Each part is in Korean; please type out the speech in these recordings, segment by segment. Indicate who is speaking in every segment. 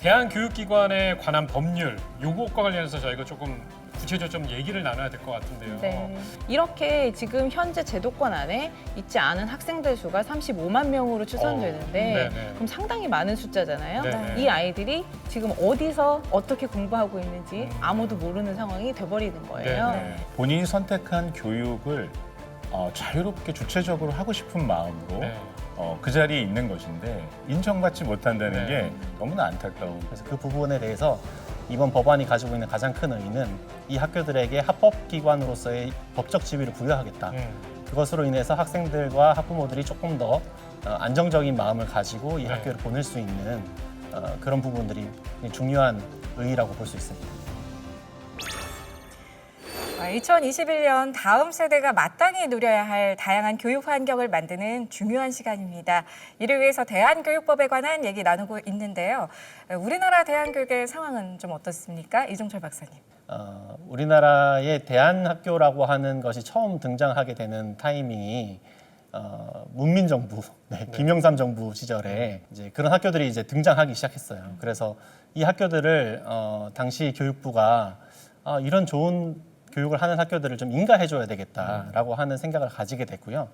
Speaker 1: 대한교육기관에 관한 법률 요것과 관련해서 저희가 조금 구체적으로 좀 얘기를 나눠야 될 것 같은데요.
Speaker 2: 네. 이렇게 지금 현재 제도권 안에 있지 않은 학생들 수가 35만 명으로 추산되는데
Speaker 1: 어, 네네.
Speaker 2: 그럼 상당히 많은 숫자잖아요.
Speaker 1: 네네.
Speaker 2: 이 아이들이 지금 어디서 어떻게 공부하고 있는지
Speaker 1: 음.
Speaker 2: 아무도 모르는 상황이 돼버리는 거예요.
Speaker 1: 네네.
Speaker 3: 본인이 선택한 교육을 어, 자유롭게 주체적으로 하고 싶은 마음으로
Speaker 1: 네.
Speaker 3: 어, 그 자리에 있는 것인데 인정받지 못한다는
Speaker 1: 네.
Speaker 3: 게 너무나 안타까운
Speaker 4: 그래서 그 부분에 대해서 이번 법안이 가지고 있는 가장 큰 의의는 이 학교들에게 합법기관으로서의 법적 지위를 부여하겠다.
Speaker 1: 음.
Speaker 4: 그것으로 인해서 학생들과 학부모들이 조금 더 어, 안정적인 마음을 가지고 이
Speaker 1: 네.
Speaker 4: 학교를 보낼 수 있는 어, 그런 부분들이 중요한 의의라고 볼 수 있습니다.
Speaker 5: 2021년 다음 세대가 마땅히 누려야 할 다양한 교육 환경을 만드는 중요한 시간입니다. 이를 위해서 대한교육법에 관한 얘기 나누고 있는데요. 우리나라 대한교육의 상황은 좀 어떻습니까? 이종철 박사님.
Speaker 4: 어, 우리나라의 대한학교라고 하는 것이 처음 등장하게 되는 타이밍이 어, 문민정부, 네, 김영삼 정부 시절에 이제 그런 학교들이 이제 등장하기 시작했어요. 그래서 이 학교들을 어, 당시 교육부가 아, 이런 좋은 교육을 하는 학교들을 좀 인가해줘야 되겠다라고 하는 생각을 가지게 됐고요.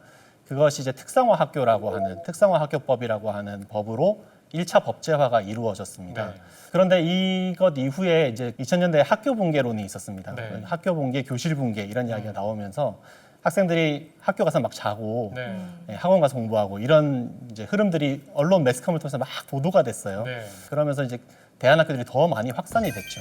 Speaker 4: 그것이 이제 특성화 학교라고 하는 특성화 학교법이라고 하는 법으로 일차 법제화가 이루어졌습니다.
Speaker 1: 네.
Speaker 4: 그런데 이것 이후에 이제 2000년대 학교 붕괴론이 있었습니다.
Speaker 1: 네.
Speaker 4: 학교 붕괴, 교실 붕괴 이런 이야기가 나오면서 학생들이 학교 가서 막 자고
Speaker 1: 네.
Speaker 4: 예, 학원 가서 공부하고 이런 이제 흐름들이 언론 매스컴을 통해서 막 보도가 됐어요.
Speaker 1: 네.
Speaker 4: 그러면서 이제 대안학교들이 더 많이 확산이 됐죠.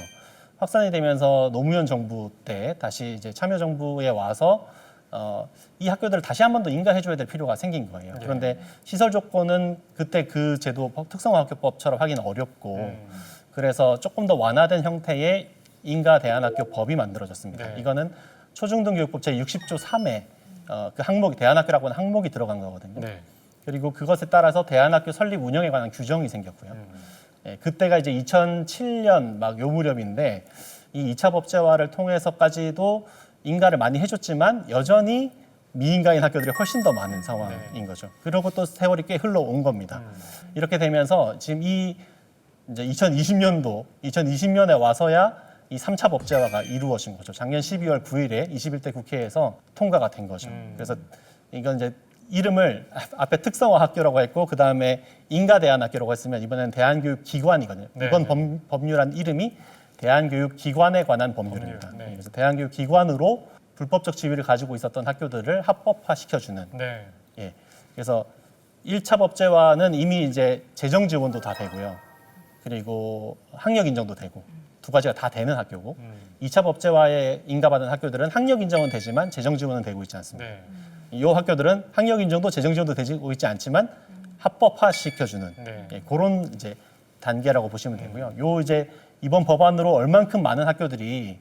Speaker 4: 확산이 되면서 노무현 정부 때 다시 이제 참여정부에 와서 어, 이 학교들을 다시 한 번 더 인가해줘야 될 필요가 생긴 거예요. 그런데 시설 조건은 그때 그 제도 법- 특성화학교법처럼 하기는 어렵고
Speaker 1: 음.
Speaker 4: 그래서 조금 더 완화된 형태의 인가 대안학교 법이 만들어졌습니다.
Speaker 1: 네.
Speaker 4: 이거는 초중등교육법 제 60조 3에 어, 그 항목이 대안학교라고 하는 항목이 들어간 거거든요.
Speaker 1: 네.
Speaker 4: 그리고 그것에 따라서 대안학교 설립 운영에 관한 규정이 생겼고요.
Speaker 1: 음.
Speaker 4: 예, 그때가 이제 2007년 막 요 무렵인데 이 2차 법제화를 통해서까지도 인가를 많이 해줬지만 여전히 미인가인 학교들이 훨씬 더 많은 상황인
Speaker 1: 네.
Speaker 4: 거죠. 그리고 또 세월이 꽤 흘러온 겁니다. 이렇게 되면서 지금 이 이제 2020년도 2020년에 와서야 이 3차 법제화가 이루어진 거죠. 작년 12월 9일에 21대 국회에서 통과가 된 거죠.
Speaker 1: 음.
Speaker 4: 그래서 이건 이제 이름을 앞에 특성화 학교라고 했고 그 다음에 인가대안학교라고 했으면 이번에는 대한교육기관이거든요.
Speaker 1: 네,
Speaker 4: 이번
Speaker 1: 네.
Speaker 4: 법, 법률안 이름이 대한교육기관에 관한 법률입니다.
Speaker 1: 법률, 네.
Speaker 4: 그래서 대한교육기관으로 불법적 지위를 가지고 있었던 학교들을 합법화 시켜주는
Speaker 1: 네.
Speaker 4: 예. 그래서 1차 법제화는 이미 이제 재정 지원도 다 되고요. 그리고 학력 인정도 되고 두 가지가 다 되는 학교고
Speaker 1: 음.
Speaker 4: 2차 법제화에 인가받은 학교들은 학력 인정은 되지만 재정 지원은 되고 있지 않습니다.
Speaker 1: 네.
Speaker 4: 이 학교들은 학력 인정도 재정 지원도 되고 있지 않지만 합법화 시켜주는
Speaker 1: 네.
Speaker 4: 예, 그런 이제 단계라고 보시면 되고요. 요 이제 이번 법안으로 얼만큼 많은 학교들이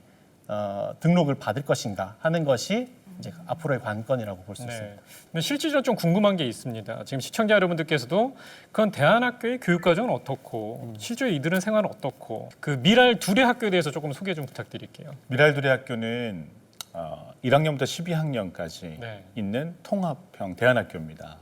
Speaker 4: 어, 등록을 받을 것인가 하는 것이 이제 앞으로의 관건이라고 볼수 있습니다.
Speaker 1: 네. 근데 실질적으로 좀 궁금한 게 있습니다. 지금 시청자 여러분들께서도 그건 대한학교의 교육 과정은 어떻고 실제 이들은 생활은 어떻고 그 미랄 둘의 학교에 대해서 조금 소개 좀 부탁드릴게요.
Speaker 3: 미랄두레 학교는 어, 1학년부터 12학년까지
Speaker 1: 네.
Speaker 3: 있는 통합형 대안학교입니다.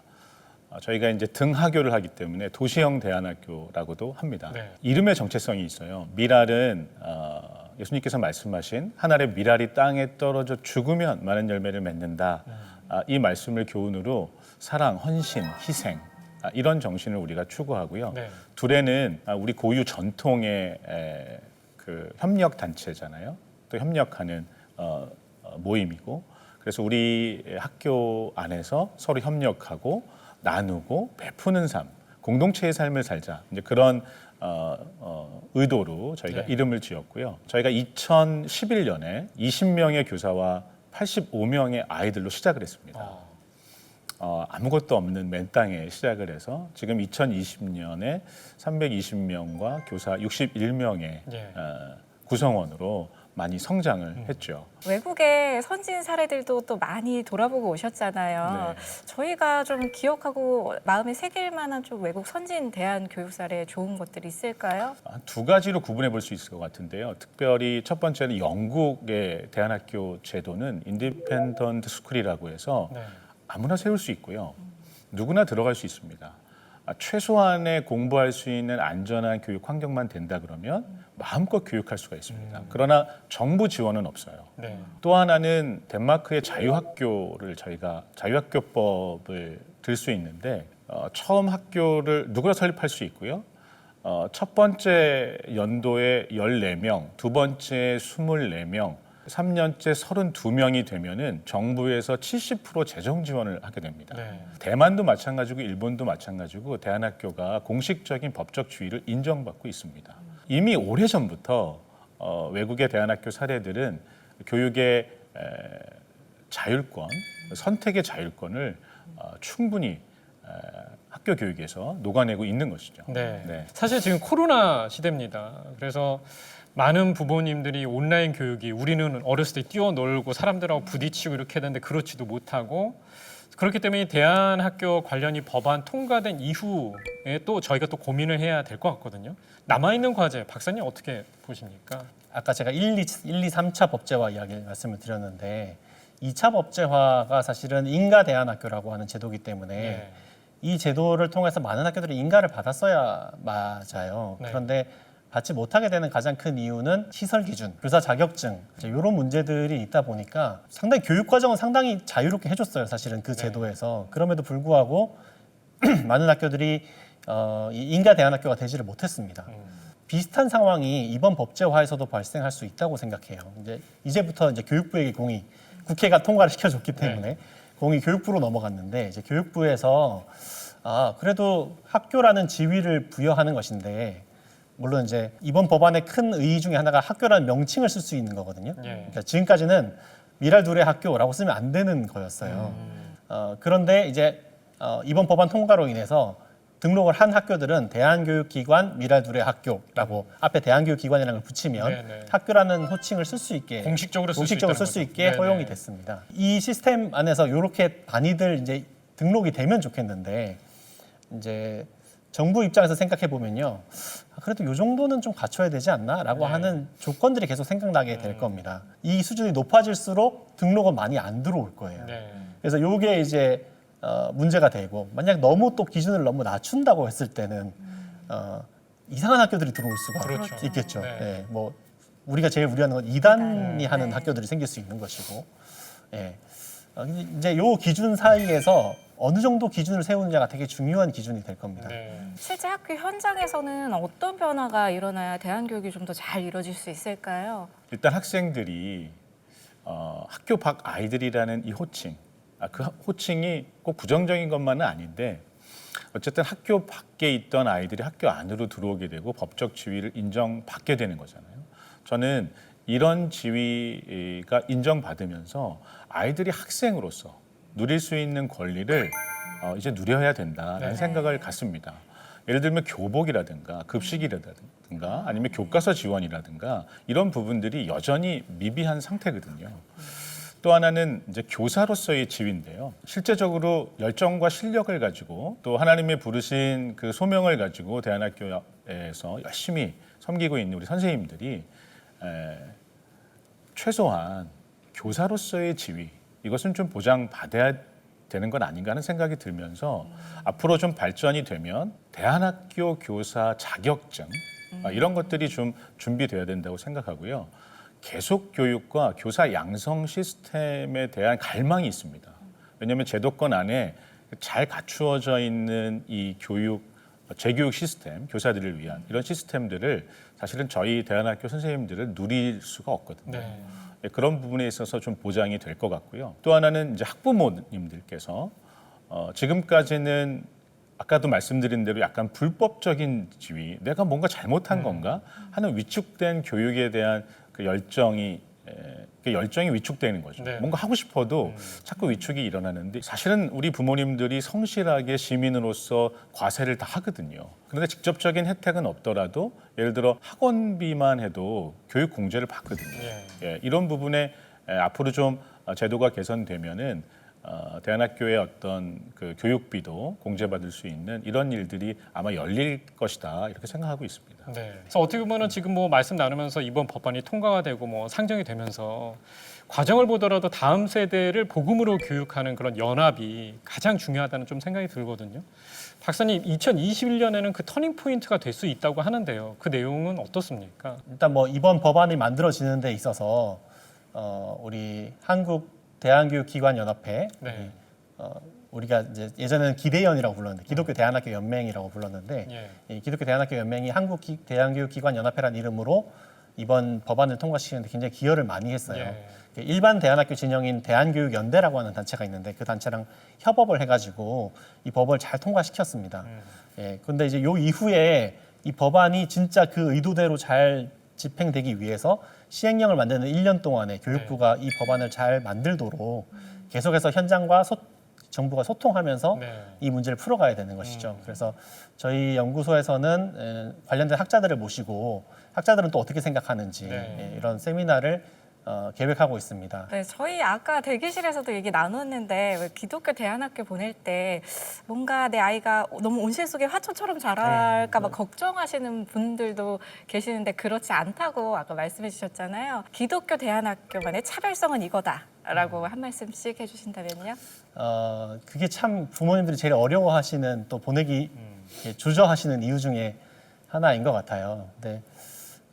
Speaker 3: 어, 저희가 이제 등하교를 하기 때문에 도시형 대안학교라고도 합니다.
Speaker 1: 네.
Speaker 3: 이름의 정체성이 있어요. 미랄은 어, 예수님께서 말씀하신 한 알의 미랄이 땅에 떨어져 죽으면 많은 열매를 맺는다. 아, 이 말씀을 교훈으로 사랑, 헌신, 희생 아, 이런 정신을 우리가 추구하고요.
Speaker 1: 네.
Speaker 3: 둘에는 아, 우리 고유 전통의 에, 그 협력 단체잖아요. 또 협력하는 어, 어, 모임이고 그래서 우리 학교 안에서 서로 협력하고 나누고 베푸는 삶, 공동체의 삶을 살자 이제 그런 어, 어, 의도로 저희가
Speaker 1: 네.
Speaker 3: 이름을 지었고요. 저희가 2011년에 20명의 교사와 85명의 아이들로 시작을 했습니다.
Speaker 1: 어.
Speaker 3: 어, 아무것도 없는 맨 땅에 시작을 해서 지금 2020년에 320명과 교사 61명의
Speaker 1: 예.
Speaker 3: 어, 구성원으로 많이 성장을 했죠.
Speaker 5: 외국의 선진 사례들도 또 많이 돌아보고 오셨잖아요.
Speaker 3: 네.
Speaker 5: 저희가 좀 기억하고 마음에 새길 만한 좀 외국 선진 대한 교육 사례 좋은 것들이 있을까요?
Speaker 3: 한 두 가지로 구분해 볼 수 있을 것 같은데요. 특별히 첫 번째는 영국의 대안학교 제도는 인디펜던트 스쿨이라고 해서
Speaker 1: 네.
Speaker 3: 아무나 세울 수 있고요. 누구나 들어갈 수 있습니다. 아, 최소한의 공부할 수 있는 안전한 교육 환경만 된다 그러면 마음껏 교육할 수가 있습니다. 그러나 정부 지원은 없어요.
Speaker 1: 네.
Speaker 3: 또 하나는 덴마크의 자유학교를 저희가 자유학교법을 들 수 있는데 어, 처음 학교를 누구나 설립할 수 있고요. 어, 첫 번째 연도에 14명, 두 번째 24명, 3년째 32명이 되면은 정부에서 70% 재정 지원을 하게 됩니다.
Speaker 1: 네.
Speaker 3: 대만도 마찬가지고 일본도 마찬가지고 대안학교가 공식적인 법적 지위를 인정받고 있습니다. 이미 오래전부터 어, 외국의 대안학교 사례들은 교육의 에, 자율권, 선택의 자율권을 어, 충분히 에, 학교 교육에서 녹아내고 있는 것이죠.
Speaker 1: 네.
Speaker 3: 네.
Speaker 1: 사실 지금 코로나 시대입니다. 그래서 많은 부모님들이 온라인 교육이 우리는 어렸을 때 뛰어놀고 사람들하고 부딪히고 이렇게 했는데 그렇지도 못하고 그렇기 때문에 이 대한학교 관련이 법안 통과된 이후에 또 저희가 또 고민을 해야 될 것 같거든요. 남아 있는 과제 박사님 어떻게 보십니까?
Speaker 4: 아까 제가 1, 2, 1, 2, 3차 법제화 이야기를 말씀을 드렸는데 2차 법제화가 사실은 인가 대안학교라고 하는 제도이기 때문에
Speaker 1: 네.
Speaker 4: 이 제도를 통해서 많은 학교들이 인가를 받았어야 맞아요.
Speaker 1: 네.
Speaker 4: 그런데 받지 못하게 되는 가장 큰 이유는 시설 기준, 교사 자격증 이런 문제들이 있다 보니까 상당히 교육 과정은 상당히 자유롭게 해줬어요. 사실은 그 제도에서 그럼에도 불구하고 많은 학교들이 어, 이 인가 대안학교가 되지를 못했습니다. 비슷한 상황이 이번 법제화에서도 발생할 수 있다고 생각해요. 이제 이제부터 이제 교육부에게 공이 국회가 통과를 시켜줬기 때문에 공이 교육부로 넘어갔는데 이제 교육부에서 아 그래도 학교라는 지위를 부여하는 것인데 물론 이제 이번 법안의 큰 의의 중에 하나가 학교라는 명칭을 쓸 수 있는 거거든요.
Speaker 1: 예.
Speaker 4: 그러니까 지금까지는 미랄 둘의 학교라고 쓰면 안 되는 거였어요. 어, 그런데 이제 어, 이번 법안 통과로 인해서 등록을 한 학교들은 대한교육기관 미랄 둘의 학교라고 앞에 대한교육기관이라는 걸 붙이면
Speaker 1: 네, 네.
Speaker 4: 학교라는 호칭을 쓸 수 있게
Speaker 1: 공식적으로 쓸 수
Speaker 4: 공식적으로 쓸 수. 있게
Speaker 1: 네,
Speaker 4: 허용이
Speaker 1: 네.
Speaker 4: 됐습니다. 이 시스템 안에서 이렇게 많이들 이제 등록이 되면 좋겠는데 이제 정부 입장에서 생각해 보면요. 아, 그래도 이 정도는 좀 갖춰야 되지 않나라고
Speaker 1: 네.
Speaker 4: 하는 조건들이 계속 생각나게 될 겁니다. 이 수준이 높아질수록 등록은 많이 안 들어올 거예요.
Speaker 1: 네.
Speaker 4: 그래서 이게 이제 어, 문제가 되고 만약 너무 또 기준을 너무 낮춘다고 했을 때는 어, 이상한 학교들이 들어올 수가
Speaker 1: 그렇죠.
Speaker 4: 있겠죠.
Speaker 1: 네.
Speaker 4: 예, 뭐 우리가 제일 우려하는 건 이단이
Speaker 5: 네.
Speaker 4: 하는
Speaker 5: 네.
Speaker 4: 학교들이 생길 수 있는 것이고, 예. 어, 이제 요 기준 사이에서 어느 정도 기준을 세우느냐가 되게 중요한 기준이 될 겁니다.
Speaker 1: 네.
Speaker 5: 실제 학교 현장에서는 어떤 변화가 일어나야 대안교육이 좀 더 잘 이루어질 수 있을까요?
Speaker 3: 일단 학생들이 어, 학교 밖 아이들이라는 이 호칭, 아, 그 호칭이 꼭 부정적인 것만은 아닌데 어쨌든 학교 밖에 있던 아이들이 학교 안으로 들어오게 되고 법적 지위를 인정받게 되는 거잖아요. 저는 이런 지위가 인정받으면서 아이들이 학생으로서 누릴 수 있는 권리를 어, 이제 누려야 된다라는
Speaker 1: 네.
Speaker 3: 생각을 갖습니다. 예를 들면 교복이라든가 급식이라든가 아니면 교과서 지원이라든가 이런 부분들이 여전히 미비한 상태거든요. 또 하나는 이제 교사로서의 지위인데요. 실제적으로 열정과 실력을 가지고 또 하나님의 부르신 그 소명을 가지고 대안학교에서 열심히 섬기고 있는 우리 선생님들이 에, 최소한 교사로서의 지위 이것은 좀 보장받아야 되는 건 아닌가 하는 생각이 들면서 앞으로 좀 발전이 되면 대안학교 교사 자격증 아, 이런 것들이 좀 준비돼야 된다고 생각하고요. 계속 교육과 교사 양성 시스템에 대한 갈망이 있습니다. 왜냐하면 제도권 안에 잘 갖추어져 있는 이 교육 재교육 시스템, 교사들을 위한 이런 시스템들을 사실은 저희 대안학교 선생님들을 누릴 수가 없거든요.
Speaker 1: 네.
Speaker 3: 예, 그런 부분에 있어서 좀 보장이 될 것 같고요. 또 하나는 이제 학부모님들께서 어, 지금까지는 아까도 말씀드린 대로 약간 불법적인 지위, 내가 뭔가 잘못한
Speaker 1: 음.
Speaker 3: 건가 하는 위축된 교육에 대한 그 열정이 열정이 위축되는 거죠.
Speaker 1: 네.
Speaker 3: 뭔가 하고 싶어도
Speaker 1: 음.
Speaker 3: 자꾸 위축이 일어나는데 사실은 우리 부모님들이 성실하게 시민으로서 과세를 다 하거든요. 그런데 직접적인 혜택은 없더라도 예를 들어 학원비만 해도 교육 공제를 받거든요.
Speaker 1: 예.
Speaker 3: 예, 이런 부분에 에, 앞으로 좀 어, 제도가 개선되면은 어, 대안학교의 어떤 그 교육비도 공제받을 수 있는 이런 일들이 아마 열릴 것이다 이렇게 생각하고 있습니다.
Speaker 1: 네. 그래서 어떻게 보면은 지금 뭐 말씀 나누면서 이번 법안이 통과가 되고 뭐 상정이 되면서 과정을 보더라도 다음 세대를 복음으로 교육하는 그런 연합이 가장 중요하다는 좀 생각이 들거든요. 박사님, 2021년에는 그 터닝 포인트가 될 수 있다고 하는데요. 그 내용은 어떻습니까?
Speaker 4: 일단 뭐 이번 법안이 만들어지는 데 있어서 어, 우리 한국 대한교육기관 연합회
Speaker 1: 네.
Speaker 4: 어, 우리가 이제 예전에는 기대연이라고 불렀는데 기독교 대안학교 연맹이라고 불렀는데
Speaker 1: 예.
Speaker 4: 이 기독교 대안학교 연맹이 한국 기- 대한교육기관 연합회라는 이름으로 이번 법안을 통과시키는데 굉장히 기여를 많이 했어요.
Speaker 1: 예.
Speaker 4: 일반 대안학교 진영인 대한교육연대라고 하는 단체가 있는데 그 단체랑 협업을 해가지고 이 법을 잘 통과시켰습니다.
Speaker 1: 음.
Speaker 4: 예, 근데 이제 요 이후에 이 법안이 진짜 그 의도대로 잘 집행되기 위해서 시행령을 만드는 1년 동안에 교육부가 이 법안을 잘 만들도록 계속해서 현장과 소, 정부가 소통하면서
Speaker 1: 네.
Speaker 4: 이 문제를 풀어가야 되는 것이죠. 그래서 저희 연구소에서는 에, 관련된 학자들을 모시고 학자들은 또 어떻게 생각하는지
Speaker 1: 네.
Speaker 4: 예, 이런 세미나를 어, 계획하고 있습니다.
Speaker 5: 네, 저희 아까 대기실에서도 얘기 나눴는데 왜 기독교 대안학교 보낼 때 뭔가 내 아이가 너무 온실 속의 화초처럼 자랄까 봐 걱정하시는 분들도 계시는데 그렇지 않다고 아까 말씀해 주셨잖아요. 기독교 대안학교만의 차별성은 이거다 라고 한 말씀씩 해주신다면요.
Speaker 4: 어, 그게 참 부모님들이 제일 어려워하시는 또 보내기 이렇게 주저하시는 이유 중에 하나인 것 같아요. 근데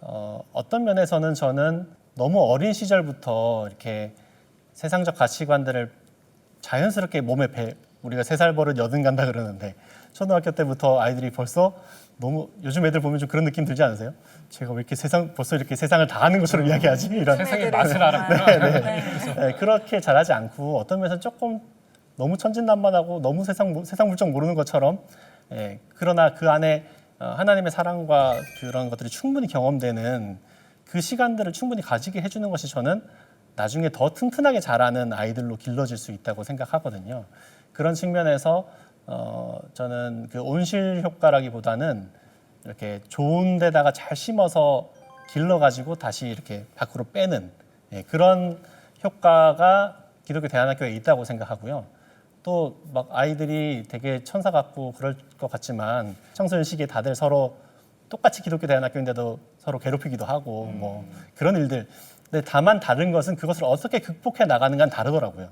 Speaker 4: 어, 어떤 면에서는 저는 너무 어린 시절부터 이렇게 세상적 가치관들을 자연스럽게 몸에 배 우리가 세 살 버릇 여든 간다 그러는데 초등학교 때부터 아이들이 벌써 너무 요즘 애들 보면 좀 그런 느낌 들지 않으세요? 제가 왜 이렇게 세상 벌써 이렇게 세상을 다 아는 것처럼 이야기하지? 이런
Speaker 1: 세상의 맛을 알았구나.
Speaker 4: 네, 그렇게 잘하지 않고 어떤 면에서 조금 너무 천진난만하고 너무 세상 모- 세상 물정 모르는 것처럼 예, 그러나 그 안에 어, 하나님의 사랑과 그런 것들이 충분히 경험되는 그 시간들을 충분히 가지게 해주는 것이 저는 나중에 더 튼튼하게 자라는 아이들로 길러질 수 있다고 생각하거든요. 그런 측면에서 어, 저는 그 온실 효과라기보다는 이렇게 좋은 데다가 잘 심어서 길러가지고 다시 이렇게 밖으로 빼는 예, 그런 효과가 기독교 대안학교에 있다고 생각하고요. 또 막 아이들이 되게 천사 같고 그럴 것 같지만 청소년 시기에 다들 서로 똑같이 기독교 대안학교인데도 서로 괴롭히기도 하고 뭐 그런 일들. 근데 다만 다른 것은 그것을 어떻게 극복해 나가는가는 다르더라고요.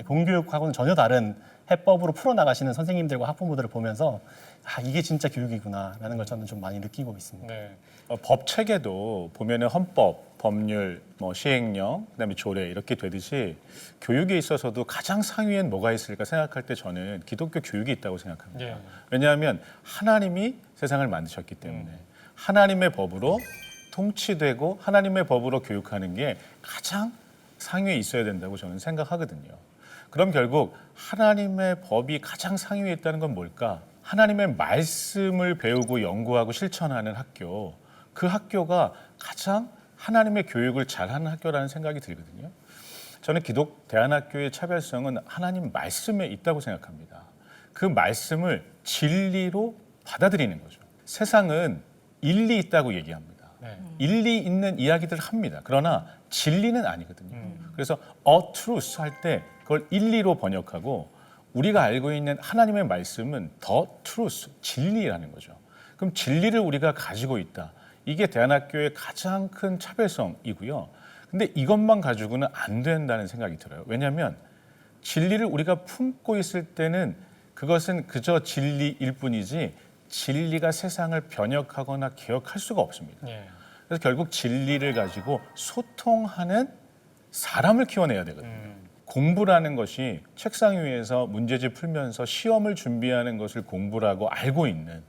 Speaker 4: 예, 공교육하고는 전혀 다른 해법으로 풀어 나가시는 선생님들과 학부모들을 보면서 아 이게 진짜 교육이구나라는 걸 저는 좀 많이 느끼고 있습니다.
Speaker 1: 네.
Speaker 3: 어, 법 체계도 보면은 헌법, 법률, 뭐 시행령, 그다음에 조례 이렇게 되듯이 교육에 있어서도 가장 상위엔 뭐가 있을까 생각할 때 저는 기독교 교육이 있다고 생각합니다.
Speaker 1: 예.
Speaker 3: 왜냐하면 하나님이 세상을 만드셨기 때문에 하나님의 법으로 통치되고 하나님의 법으로 교육하는 게 가장 상위에 있어야 된다고 저는 생각하거든요. 그럼 결국 하나님의 법이 가장 상위에 있다는 건 뭘까? 하나님의 말씀을 배우고 연구하고 실천하는 학교. 그 학교가 가장 하나님의 교육을 잘하는 학교라는 생각이 들거든요. 저는 기독 대안학교의 차별성은 하나님 말씀에 있다고 생각합니다. 그 말씀을 진리로 받아들이는 거죠. 세상은 일리 있다고 얘기합니다.
Speaker 1: 네.
Speaker 3: 일리 있는 이야기들을 합니다. 그러나 진리는 아니거든요. 그래서 a truth 할 때 그걸 일리로 번역하고 우리가 알고 있는 하나님의 말씀은 the truth, 진리라는 거죠. 그럼 진리를 우리가 가지고 있다. 이게 대안학교의 가장 큰 차별성이고요. 근데 이것만 가지고는 안 된다는 생각이 들어요. 왜냐하면 진리를 우리가 품고 있을 때는 그것은 그저 진리일 뿐이지 진리가 세상을 변혁하거나 개혁할 수가 없습니다.
Speaker 1: 예.
Speaker 3: 그래서 결국 진리를 가지고 소통하는 사람을 키워내야 되거든요.
Speaker 1: 음.
Speaker 3: 공부라는 것이 책상 위에서 문제집 풀면서 시험을 준비하는 것을 공부라고 알고 있는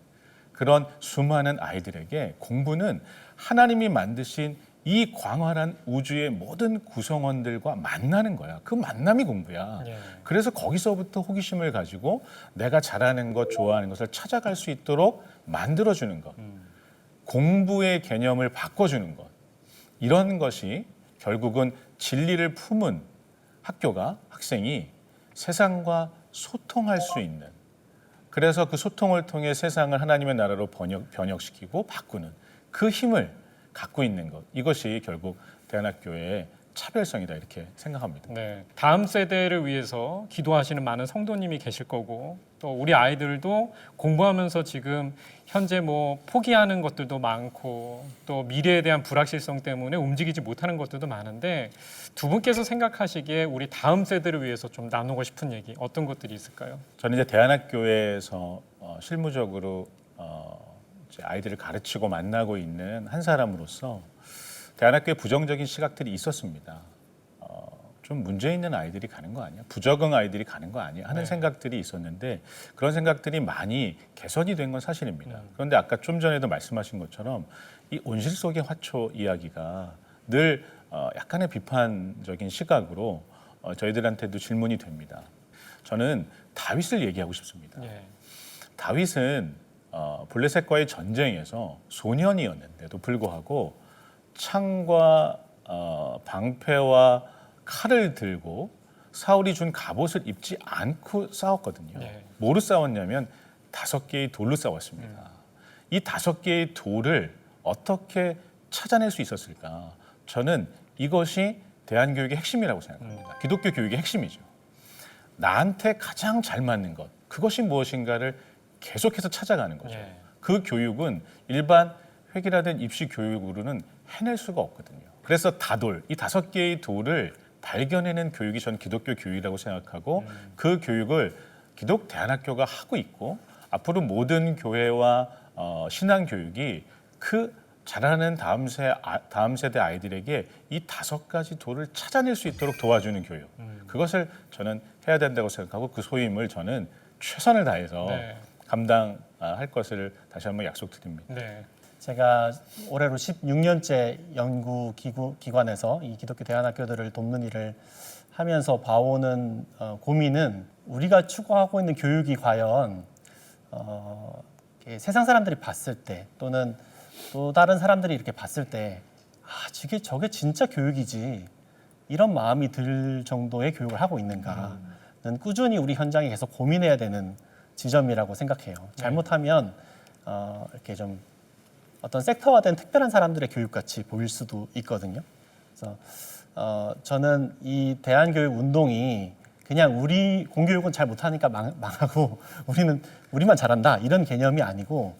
Speaker 3: 그런 수많은 아이들에게 공부는 하나님이 만드신 이 광활한 우주의 모든 구성원들과 만나는 거야. 그 만남이 공부야.
Speaker 1: 예.
Speaker 3: 그래서 거기서부터 호기심을 가지고 내가 잘하는 것, 좋아하는 것을 찾아갈 수 있도록 만들어주는 것. 공부의 개념을 바꿔주는 것. 이런 것이 결국은 진리를 품은 학교가 학생이 세상과 소통할 수 있는 그래서 그 소통을 통해 세상을 하나님의 나라로 번역, 변혁시키고 바꾸는 그 힘을 갖고 있는 것. 이것이 결국 대안학교의 차별성이다 이렇게 생각합니다.
Speaker 1: 네, 다음 세대를 위해서 기도하시는 많은 성도님이 계실 거고 또 우리 아이들도 공부하면서 지금 현재 뭐 포기하는 것들도 많고 또 미래에 대한 불확실성 때문에 움직이지 못하는 것들도 많은데 두 분께서 생각하시기에 우리 다음 세대를 위해서 좀 나누고 싶은 얘기 어떤 것들이 있을까요?
Speaker 3: 저는 이제 대안학교에서 어, 실무적으로 어, 이제 아이들을 가르치고 만나고 있는 한 사람으로서 대안학교에 부정적인 시각들이 있었습니다. 어, 좀 문제 있는 아이들이 가는 거 아니야? 부적응 아이들이 가는 거 아니야? 하는
Speaker 1: 네.
Speaker 3: 생각들이 있었는데 그런 생각들이 많이 개선이 된 건 사실입니다. 그런데 아까 좀 전에도 말씀하신 것처럼 이 온실 속의 화초 이야기가 늘 어, 약간의 비판적인 시각으로 어, 저희들한테도 질문이 됩니다. 저는 다윗을 얘기하고 싶습니다.
Speaker 1: 예.
Speaker 3: 다윗은 어, 블레셋과의 전쟁에서 소년이었는데도 불구하고 창과 어, 방패와 칼을 들고 사울이 준 갑옷을 입지 않고 싸웠거든요.
Speaker 1: 네.
Speaker 3: 뭐로 싸웠냐면 다섯 개의 돌로 싸웠습니다. 이 다섯 개의 돌을 어떻게 찾아낼 수 있었을까? 저는 이것이 대한교육의 핵심이라고 생각합니다. 기독교 교육의 핵심이죠. 나한테 가장 잘 맞는 것 그것이 무엇인가를 계속해서 찾아가는 거죠.
Speaker 1: 예.
Speaker 3: 그 교육은 일반 획일화된 입시 교육으로는 해낼 수가 없거든요. 그래서 다돌 이 다섯 개의 돌을 발견해낸 교육이 전 기독교 교육이라고 생각하고 그 교육을 기독 대안학교가 하고 있고 앞으로 모든 교회와 어, 신앙 교육이 그 자라는 다음 세 아, 다음 세대 아이들에게 이 다섯 가지 돌을 찾아낼 수 있도록 도와주는 교육. 그것을 저는 해야 된다고 생각하고 그 소임을 저는 최선을 다해서
Speaker 1: 네.
Speaker 3: 감당할 것을 다시 한번 약속드립니다.
Speaker 1: 네.
Speaker 4: 제가 올해로 16년째 연구 기구, 기관에서 이 기독교 대안학교들을 돕는 일을 하면서 봐오는 어, 고민은 우리가 추구하고 있는 교육이 과연 어, 세상 사람들이 봤을 때 또는 또 다른 사람들이 이렇게 봤을 때 아, 저게 저게 진짜 교육이지 이런 마음이 들 정도의 교육을 하고 있는가는 꾸준히 우리 현장에 계속 고민해야 되는 지점이라고 생각해요. 잘못하면 어, 이렇게 좀 어떤 섹터화된 특별한 사람들의 교육같이 보일 수도 있거든요. 그래서 어, 저는 이 대한교육 운동이 그냥 우리 공교육은 잘 못하니까 망, 망하고 우리는 우리만 잘한다 이런 개념이 아니고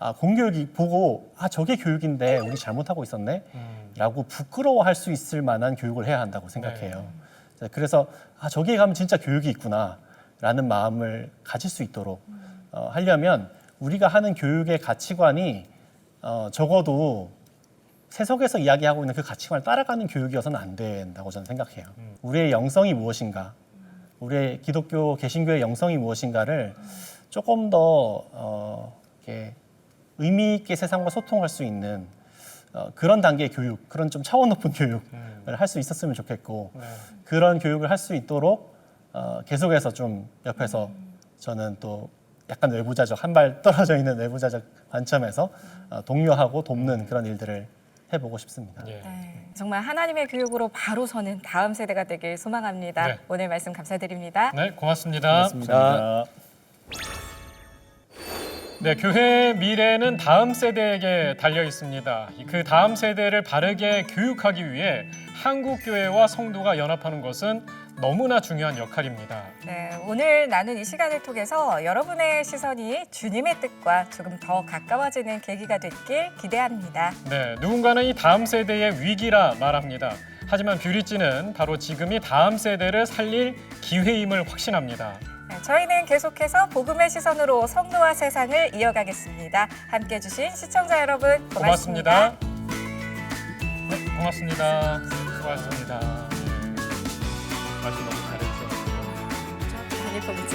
Speaker 4: 아, 공교육이 보고 아 저게 교육인데 우리 잘못하고 있었네라고 부끄러워할 수 있을 만한 교육을 해야 한다고 생각해요. 그래서 아 저기에 가면 진짜 교육이 있구나라는 마음을 가질 수 있도록 어, 하려면 우리가 하는 교육의 가치관이 어, 적어도 세속에서 이야기하고 있는 그 가치관을 따라가는 교육이어서는 안 된다고 저는 생각해요. 우리의 영성이 무엇인가, 우리의 기독교 개신교의 영성이 무엇인가를 조금 더 어, 이렇게 의미 있게 세상과 소통할 수 있는 어, 그런 단계의 교육, 그런 좀 차원 높은 교육을 할 수 있었으면 좋겠고
Speaker 1: 네.
Speaker 4: 그런 교육을 할 수 있도록 어, 계속해서 좀 옆에서 저는 또 약간 외부자적 한 발 떨어져 있는 외부자적 관점에서 어, 독려하고 돕는 그런 일들을 해보고 싶습니다.
Speaker 1: 예.
Speaker 5: 네, 정말 하나님의 교육으로 바로 서는 다음 세대가 되길 소망합니다.
Speaker 1: 네.
Speaker 5: 오늘 말씀 감사드립니다.
Speaker 1: 네, 고맙습니다.
Speaker 3: 감사합니다.
Speaker 1: 네, 교회의 미래는 다음 세대에게 달려 있습니다. 그 다음 세대를 바르게 교육하기 위해 한국 교회와 성도가 연합하는 것은 너무나 중요한 역할입니다.
Speaker 5: 네, 오늘 나눈 이 시간을 통해서 여러분의 시선이 주님의 뜻과 조금 더 가까워지는 계기가 됐길 기대합니다.
Speaker 1: 네, 누군가는 이 다음 세대의 위기라 말합니다. 하지만 뷰리지는 바로 지금이 다음 세대를 살릴 기회임을 확신합니다.
Speaker 5: 네, 저희는 계속해서 복음의 시선으로 성도와 세상을 이어가겠습니다. 함께 해주신 시청자 여러분 고맙습니다.
Speaker 1: 고맙습니다. 네, 고맙습니다. 수고하셨습니다. 네. 말씀 너무 잘해주셨어요.
Speaker 5: 다닐 뻔했지.